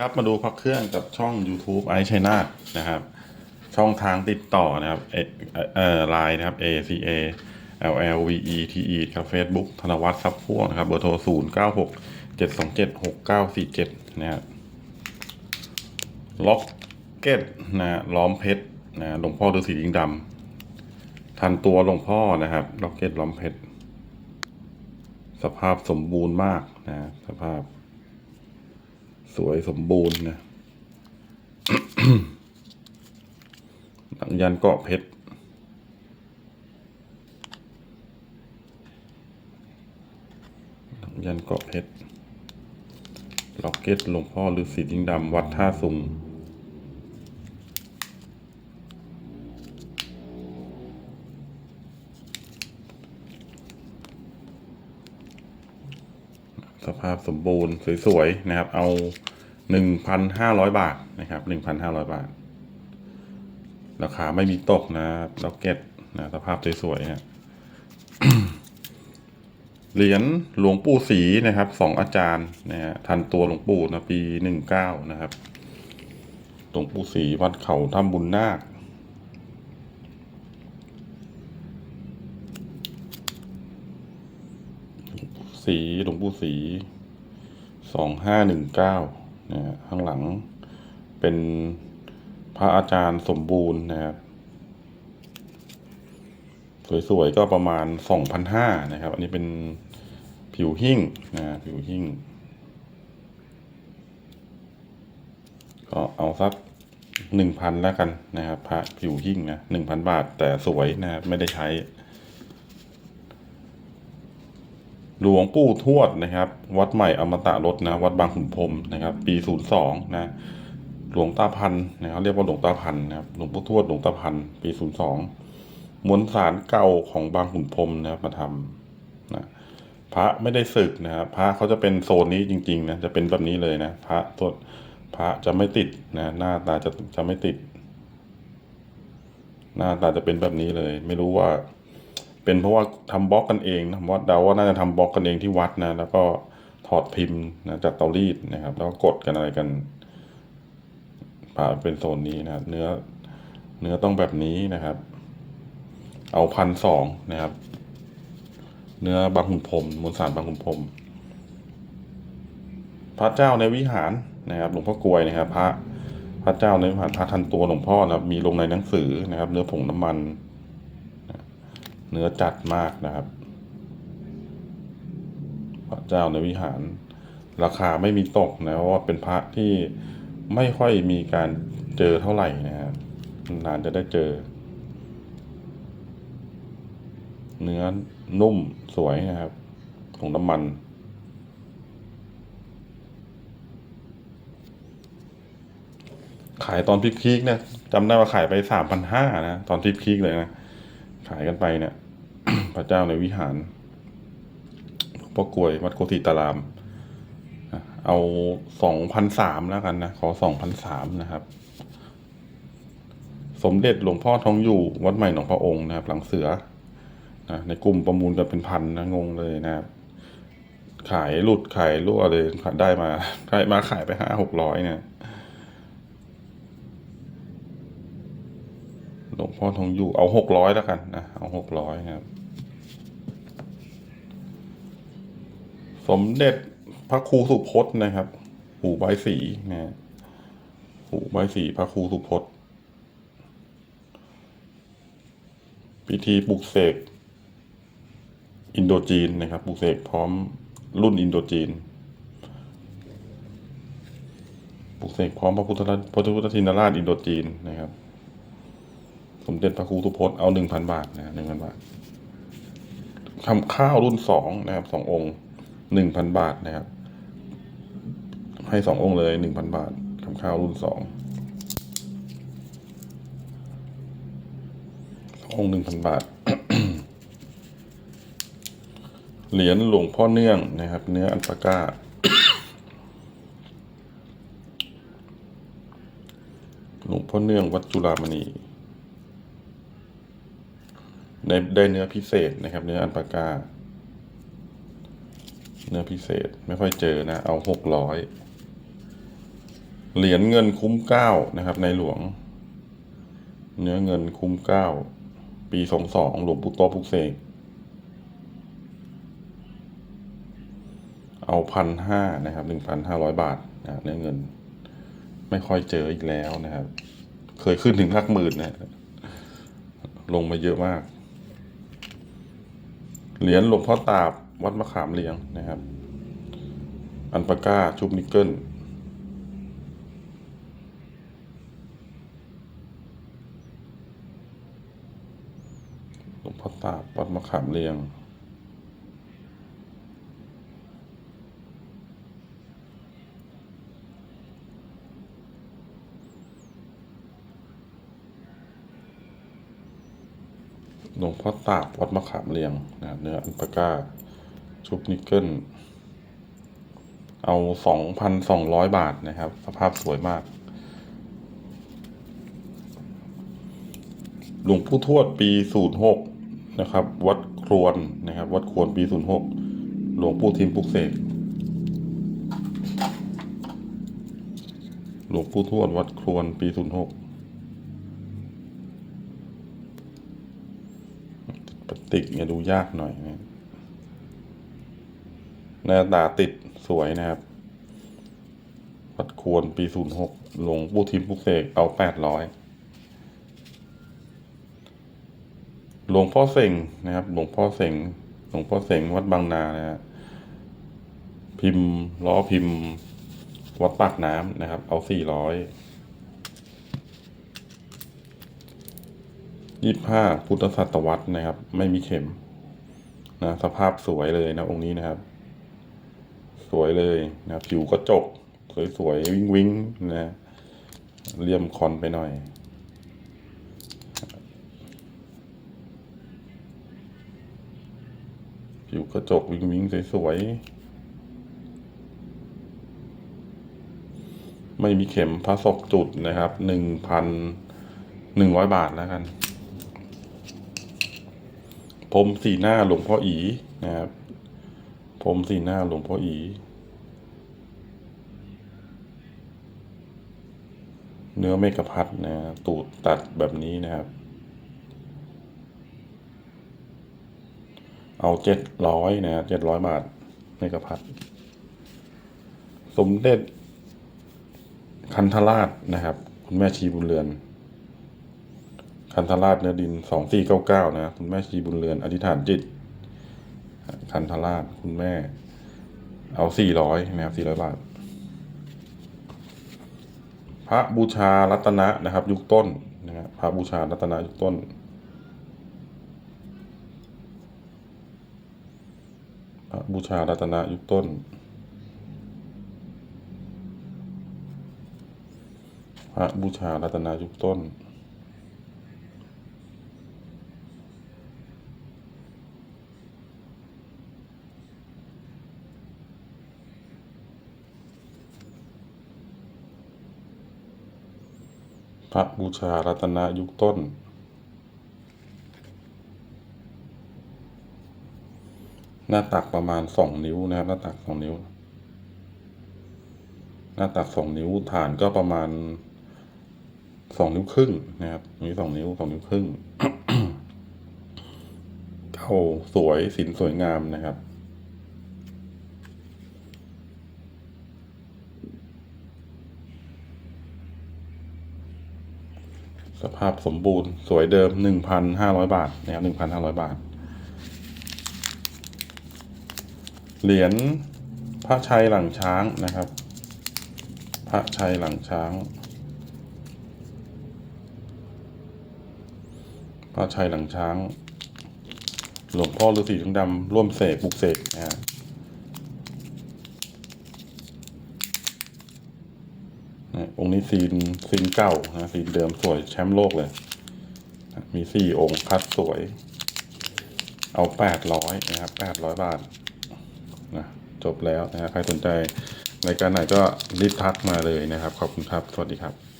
ครับมาดูพักเครื่องกับช่อง YouTube ไอชัยนาทนะครับ ช่องทางติดต่อนะครับเอเอ่อไลน์นะครับ A C A L L V E T E ครับ Facebook ธนวัฒน์ซับพ่วงนะครับ เบอร์โทร 0 9 6 7 2 7 6 9 4 7 นะครับล็อกเก็ตนะล้อมเพชรนะหลวงพ่อฤาษีลิงดำทันตัวหลวงพ่อนะครับล็อกเก็ตล้อมเพชร สภาพสมบูรณ์มากนะสภาพ สวยสมบูรณ์นะหลังยันเกาะเพชรหลังยันเกาะเพชรล็อกเก็ตหลวงพ่อฤาษีลิงดำวัดท่าสุง สภาพสมบูรณ์สวยๆนะครับ เอาหนึ่งพันห้าร้อยบาทนะครับหนึ่งพันห้าร้อยบาท ราคาไม่มีตกนะล็อกเก็ตนะสภาพสวยๆนะเหรียญหลวงปู่ศรีนะครับสองอาจารย์นะฮะทันตัวหลวงปู่นะปีหนึ่งเก้านะครับหลวงปู่ศรีวัดเขาถ้ำบุญนาค สีหลวงปู่สีสองห้าหนึ่งเก้านะฮะข้างหลังเป็นพระอาจารย์สมบูรณ์นะครับ สวยๆก็ประมาณสองพันห้านะครับ อันนี้เป็นผิวหิ้งนะผิวหิ้งก็เอาสักหนึ่งพันแล้วกันนะครับ พระผิวหิ้งนะหนึ่งพันบาทแต่สวยนะครับไม่ได้ใช้ หลวงปู่ทวดนะครับ วัดใหม่อมตะรถนะ วัดบางขุนพรมนะครับ ปีศูนย์สองนะ หลวงตาพันนะครับเรียกว่าหลวงตาพันนะครับ หลวงปู่ทวดหลวงตาพันปีศูนย์สองมวลสารเก่าของบางขุนพรมนะครับมาทำนะพระไม่ได้ศึกนะครับพระเขาจะเป็นโซนนี้จริง ๆ นะจะเป็นแบบนี้เลยนะ พระตัวพระจะไม่ติดนะหน้าตาจะจะไม่ติด หน้าตาจะเป็นแบบนี้เลย ไม่รู้ว่า เป็นเพราะว่าทำบล็อกกันเองนะว่าเดาว่าน่าจะทำบล็อกกันเองที่วัดนะ แล้วก็ถอดพิมพ์นะจากเตารีดนะครับ แล้วก็กดกันอะไรกันผ่าเป็นโซนนี้นะเนื้อเนื้อต้องแบบนี้นะครับ เอาพันสองนะครับ เนื้อบางขุนพรมมวลสารบางขุนพรมพระเจ้าในวิหารนะครับ หลวงพ่อกลวยนะครับ พระพระเจ้าในวิหารพระทันตัวหลวงพ่อนะครับ มีลงในหนังสือนะครับ เนื้อผงน้ำมัน เนื้อจัดมากนะครับ พระเจ้าในวิหาร ราคาไม่มีตกนะเพราะว่าเป็นพระที่ไม่ค่อยมีการเจอเท่าไหร่นะครับนานจะได้เจอ เนื้อนุ่มสวยนะครับของน้ำมันขายตอนพีคๆเนี่ยจำได้ว่าขายไปสามพันห้านะ ตอนพีคๆเลยนะ ขายกันไปเนี่ย พระเจ้าในวิหารพ่อกลวยวัดโคติตาราม เอาสองพันสามแล้วกันนะ ขอสองพันสามนะครับ สมเด็จหลวงพ่อทองอยู่วัดใหม่หนองพระองค์นะครับ หลังเสือนะในกลุ่มประมูลกันเป็นพันนะงงเลยนะครับ ขายหลุดขายรั่วเลยขายได้มาได้มาขายไปห้าหกร้อยเนี่ย ลวงพ่อทองอยู่เอาหกร้อยแล้วกันนะเอาหกร้อยครับ สมเด็จพระครูสุพจน์นะครับ หูใบสีนะหูใบสีพระครูสุพจน์ พิธีปลุกเสกอินโดจีนนะครับปลุกเสกพร้อมรุ่นอินโดจีนปลุกเสกพร้อมพระพุทธพระพุทธทินราชอินโดจีนนะครับ สมเด็จพระครูสุพจน์เอาหนึ่งพันบาทนะหนึ่งพันบาททำข้าวรุ่นสองนะครับสององค์หนึ่งพันบาทนะครับ ให้สององค์เลยหนึ่งพันบาททำข้าวรุ่นสองององค์หนึ่งพันบาท เหรียญหลวงพ่อเนื่องนะครับ เนื้ออัลปาก้า หลวงพ่อเนื่องวัดจุฬามณี ได้ได้เนื้อพิเศษนะครับ เนื้ออันปาก้า เนื้อพิเศษไม่ค่อยเจอนะ เอาหกร้อยเหรียญเงินคุ้มเก้านะครับ ในหลวง เนื้อเงินคุ้มเก้าปีสองสองหลวงปู่โตปุกเสกเอาพันห้านะครับหนึ่งพันห้าร้อยบาทนะเนื้อเงิน ไม่ค่อยเจออีกแล้วนะครับ เคยขึ้นถึงหลักหมื่นนะลงมาเยอะมาก เหรียญหลวงพ่อตาบ วัดมะขามเลียงนะครับ อันปาก้าชุบนิกเกิลหลวงพ่อตาบ วัดมะขามเลียง หลวงพ่อตาบวัดมะขามเลียงนะเนื้ออันปาก้า ชุบนิกเกิล เอาสองพันสองร้อยบาทนะครับ สภาพสวยมาก หลวงปู่ทวดปีศูนย์หกนะครับ วัดครวนนะครับ วัดครวนปีศูนย์หกหลวงปู่ทิมปุกเสกหลวงปู่ทวดวัดครวนปีศูนย์หก ปฏิกเนี่ยดูยากหน่อยนะหน้าตาติดสวยนะครับวัดควรปีศูนย์หกหลวงปู่ทิมพุกเสกเอาแปดร้อยหลวงพ่อเสงนะครับ หลวงพ่อเสงหลวงพ่อเสงวัดบางนานะฮะพิมพ์ล้อพิมพ์ วัดปากน้ำนะครับ เอาสี่ร้อย ยี่ห้าพุทธศตวรรษนะครับ ไม่มีเข็มนะสภาพสวยเลยนะองค์นี้นะครับ สวยเลยนะผิวกระจก สวยๆวิ้งวิ้งนะเลี่ยมคอนไปหน่อยผิวกระจกวิ้งวิ้งสวยๆ ไม่มีเข็มพระศกจุดนะครับ หนึ่งพันหนึ่งร้อยบาทแล้วกัน พรมสีหน้าหลวงพ่ออีนะครับพรมสีหน้าหลวงพ่ออีเนื้อเมกะพัดนะตูดตัดแบบนี้นะครับ เอาเจ็ดร้อยนะเจ็ดร้อยบาทเมกะพัด สมเด็จคันธราชนะครับ คุณแม่ชีบุญเรือน คันธราชเนื้อดินสองสี่เก้าเก้านะคุณแม่ชีบุญเรือนอธิษฐานจิต คันธราชคุณแม่ เอาสี่ร้อยนะครับสี่ร้อยบาท พระบูชารัตนะนะครับ ยุคต้นนะครับพระบูชารัตนะยุคต้น พระบูชารัตนะยุคต้นพระบูชารัตนายุคต้น พระบูชารัตนายุคต้น หน้าตักประมาณสองนิ้วนะครับ หน้าตักสองนิ้ว หน้าตักสองนิ้วฐานก็ประมาณสองนิ้วครึ่งนะครับมีสองนิ้วสองนิ้วครึ่งเข้าสวยสินสวยงามนะครับ สภาพสมบูรณ์สวยเดิมหนึ่งพันห้าร้อยบาทนะครับหนึ่งพันห้าร้อยบาท เหรียญพระชัยหลังช้างนะครับ พระชัยหลังช้าง พระชัยหลังช้าง หลวงพ่อฤาษีชงดำร่วมเสกปลุกเสกนะฮะ นะองค์นี้ซีนซีนเก่านะซีนเดิมสวยแชมป์โลกเลยนะมีสี่องค์คัดสวย เอาแปดร้อยนะครับแปดร้อยบาทนะจบแล้วนะฮะใครสนใจรายการไหนก็รีบทักมาเลยนะครับ ขอบคุณครับ สวัสดีครับ